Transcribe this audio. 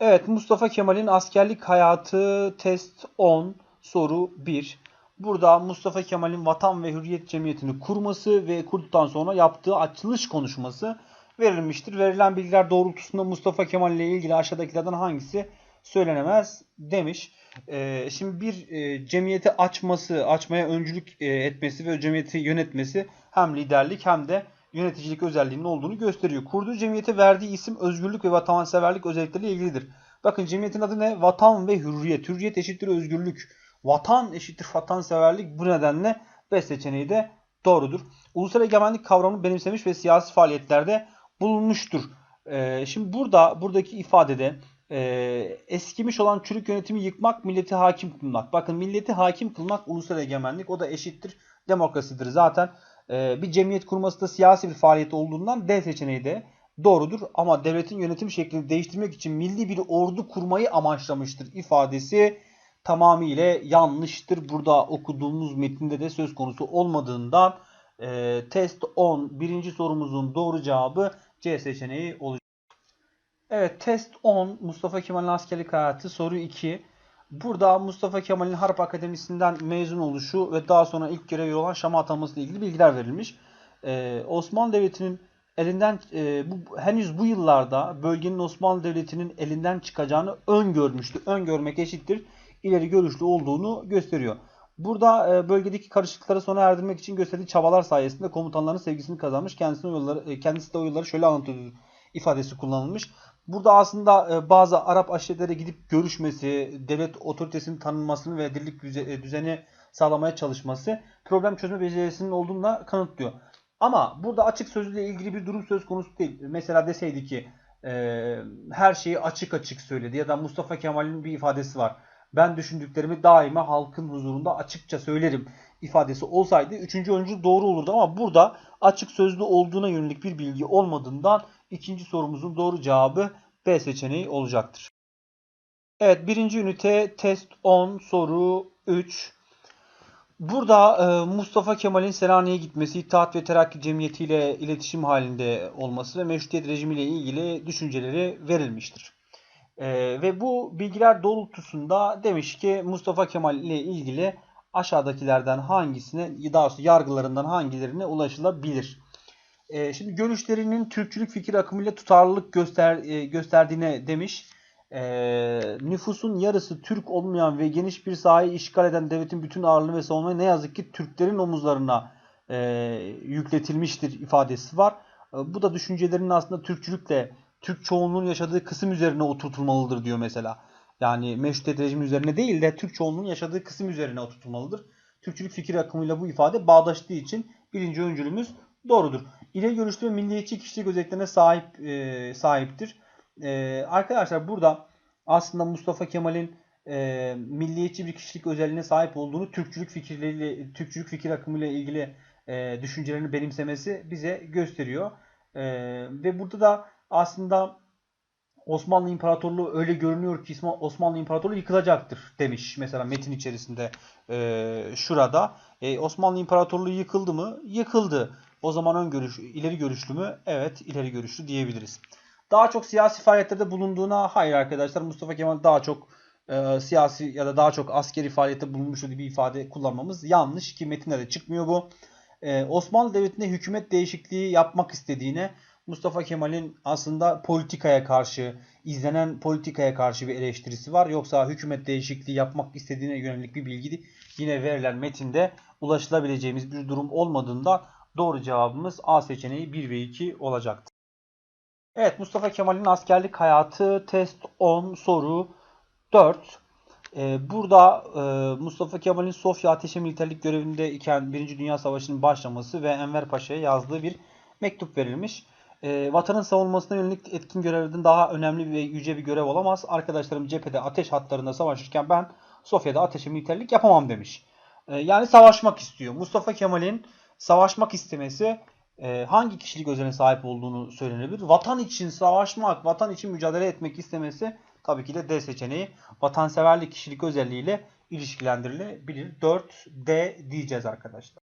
Evet Mustafa Kemal'in askerlik hayatı test 10 soru 1. Burada Mustafa Kemal'in Vatan ve Hürriyet Cemiyeti'ni kurması ve kurduktan sonra yaptığı açılış konuşması verilmiştir. Verilen bilgiler doğrultusunda Mustafa Kemal ile ilgili aşağıdakilerden hangisi söylenemez demiş. Ee, şimdi bir e, cemiyeti açması, açmaya öncülük e, etmesi ve cemiyeti yönetmesi hem liderlik hem de yöneticilik özelliğinin olduğunu gösteriyor. Kurduğu cemiyete verdiği isim özgürlük ve vatanseverlik özellikleriyle ilgilidir. Bakın cemiyetin adı ne? Vatan ve hürriyet. Hürriyet eşittir özgürlük. Vatan eşittir vatanseverlik. Bu nedenle B seçeneği de doğrudur. Ulusal egemenlik kavramını benimsemiş ve siyasi faaliyetlerde bulunmuştur. Ee, şimdi burada buradaki ifadede e, eskimiş olan çürük yönetimi yıkmak, milleti hakim kılmak. Bakın milleti hakim kılmak ulusal egemenlik. O da eşittir demokrasidir. Zaten bir cemiyet kurması da siyasi bir faaliyet olduğundan D seçeneği de doğrudur. Ama devletin yönetim şeklini değiştirmek için milli bir ordu kurmayı amaçlamıştır ifadesi tamamıyla yanlıştır. Burada okuduğumuz metinde de söz konusu olmadığından e, test 10 birinci sorumuzun doğru cevabı C seçeneği olacak. Evet test 10 Mustafa Kemal'in askerlik hayatı soru 2. Burada Mustafa Kemal'in Harp Akademisi'nden mezun oluşu ve daha sonra ilk görevi olan Şam'a atanması ile ilgili bilgiler verilmiş. Ee, Osmanlı Devleti'nin elinden e, bu, henüz bu yıllarda bölgenin Osmanlı Devleti'nin elinden çıkacağını öngörmüştü. Öngörmek eşittir ileri görüşlü olduğunu gösteriyor. Burada e, bölgedeki karışıklıkları sona erdirmek için gösterdiği çabalar sayesinde komutanların sevgisini kazanmış. Kendisine o yolları, e, kendisi de o yolları şöyle anlatıyor ifadesi kullanılmış. Burada aslında e, bazı Arap aşiretlere gidip görüşmesi, devlet otoritesinin tanınmasını ve dirlik e, düzeni sağlamaya çalışması problem çözme becerisinin olduğunu kanıtlıyor. Ama burada açık sözlüğe ilgili bir durum söz konusu değil. Mesela deseydi ki e, her şeyi açık açık söyledi ya da Mustafa Kemal'in bir ifadesi var. Ben düşündüklerimi daima halkın huzurunda açıkça söylerim ifadesi olsaydı üçüncü öncü doğru olurdu ama burada açık sözlü olduğuna yönelik bir bilgi olmadığından ikinci sorumuzun doğru cevabı B seçeneği olacaktır. Evet birinci ünite test 10 soru 3. Burada e, Mustafa Kemal'in Selanik'e gitmesi, İttihat ve Terakki Cemiyeti ile iletişim halinde olması ve meşrutiyet rejimiyle ilgili düşünceleri verilmiştir. E, ve bu bilgiler doğrultusunda demiş ki Mustafa Kemal ile ilgili aşağıdakilerden hangisine, daha doğrusu yargılarından hangilerine ulaşılabilir? E, şimdi görüşlerinin Türkçülük fikir akımıyla tutarlılık göster, e, gösterdiğine demiş. E, nüfusun yarısı Türk olmayan ve geniş bir sahayı işgal eden devletin bütün ağırlığını ve savunmayı ne yazık ki Türklerin omuzlarına e, yükletilmiştir ifadesi var. E, bu da düşüncelerinin aslında Türkçülükle Türk çoğunluğun yaşadığı kısım üzerine oturtulmalıdır diyor mesela. Yani meşrutiyet rejimi üzerine değil de Türk çoğunluğun yaşadığı kısım üzerine oturtulmalıdır. Türkçülük fikir akımıyla bu ifade bağdaştığı için birinci öncülümüz doğrudur. İleri görüşlü ve milliyetçi kişilik özelliklerine sahip e, sahiptir. E, arkadaşlar burada aslında Mustafa Kemal'in e, milliyetçi bir kişilik özelliğine sahip olduğunu Türkçülük fikirleriyle Türkçülük fikir akımıyla ilgili e, düşüncelerini benimsemesi bize gösteriyor. E, ve burada da aslında Osmanlı İmparatorluğu öyle görünüyor ki Osmanlı İmparatorluğu yıkılacaktır demiş mesela metin içerisinde e, şurada. E, Osmanlı İmparatorluğu yıkıldı mı? Yıkıldı. O zaman ön görüş, ileri görüşlü mü? Evet, ileri görüşlü diyebiliriz. Daha çok siyasi faaliyetlerde bulunduğuna hayır arkadaşlar. Mustafa Kemal daha çok e, siyasi ya da daha çok askeri faaliyette bulunmuş bir ifade kullanmamız yanlış ki metinde de çıkmıyor bu. E, Osmanlı Devleti'nde hükümet değişikliği yapmak istediğine Mustafa Kemal'in aslında politikaya karşı, izlenen politikaya karşı bir eleştirisi var. Yoksa hükümet değişikliği yapmak istediğine yönelik bir bilgi yine verilen metinde ulaşılabileceğimiz bir durum olmadığında doğru cevabımız A seçeneği 1 ve 2 olacaktır. Evet Mustafa Kemal'in askerlik hayatı test 10 soru 4. Ee, burada e, Mustafa Kemal'in Sofya Ateşi Militerlik görevinde iken 1. Dünya Savaşı'nın başlaması ve Enver Paşa'ya yazdığı bir mektup verilmiş. E, vatanın savunmasına yönelik etkin görevlerden daha önemli ve yüce bir görev olamaz. Arkadaşlarım cephede ateş hatlarında savaşırken ben Sofya'da ateşe militerlik yapamam demiş. E, yani savaşmak istiyor. Mustafa Kemal'in savaşmak istemesi e, hangi kişilik özelliğine sahip olduğunu söylenebilir. Vatan için savaşmak, vatan için mücadele etmek istemesi tabii ki de D seçeneği vatanseverlik kişilik özelliğiyle ilişkilendirilebilir. 4D diyeceğiz arkadaşlar.